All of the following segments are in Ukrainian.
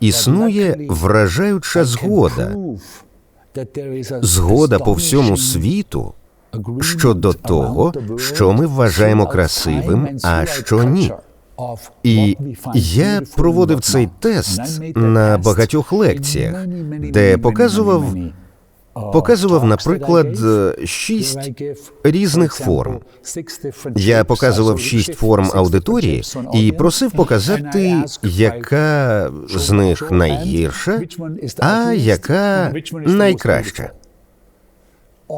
Існує вражаюча згода, згода по всьому світу щодо того, що ми вважаємо красивим, а що ні. І я проводив цей тест на багатьох лекціях, де показував, показував, наприклад, е, шість різних форм. Я показував шість форм аудиторії і просив показати, яка з них найгірша, а яка найкраща.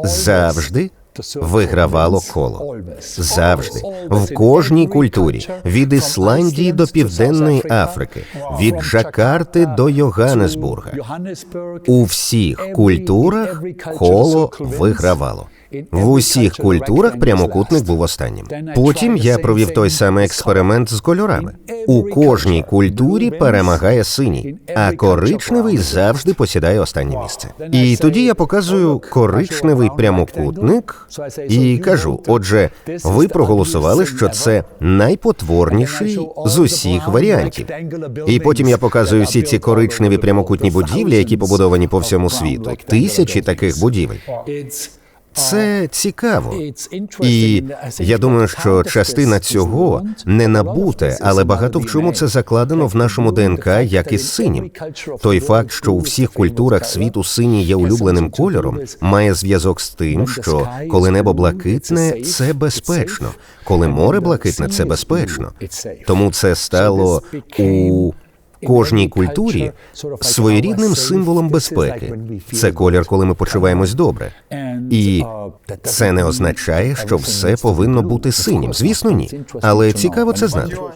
Завжди вигравало коло. Завжди в кожній культурі від Ісландії до Південної Африки, від Джакарти до Йоганнесбурга. У всіх культурах коло вигравало. В усіх культурах прямокутник був останнім. Потім я провів той самий експеримент з кольорами. У кожній культурі перемагає синій, а коричневий завжди посідає останнє місце. І тоді я показую коричневий прямокутник і кажу: отже, ви проголосували, що це найпотворніший з усіх варіантів. І потім я показую всі ці коричневі прямокутні будівлі, які побудовані по всьому світу. Тисячі таких будівель. Це цікаво. І я думаю, що частина цього не набуте, але багато в чому це закладено в нашому ДНК, як і з синім. Той факт, що у всіх культурах світу синій є улюбленим кольором, має зв'язок з тим, що коли небо блакитне, це безпечно, коли море блакитне, це безпечно. Тому це стало у кожній культурі своєрідним символом безпеки. Це колір, коли ми почуваємось добре. І це не означає, що все повинно бути синім. Звісно, ні. Але цікаво це знати.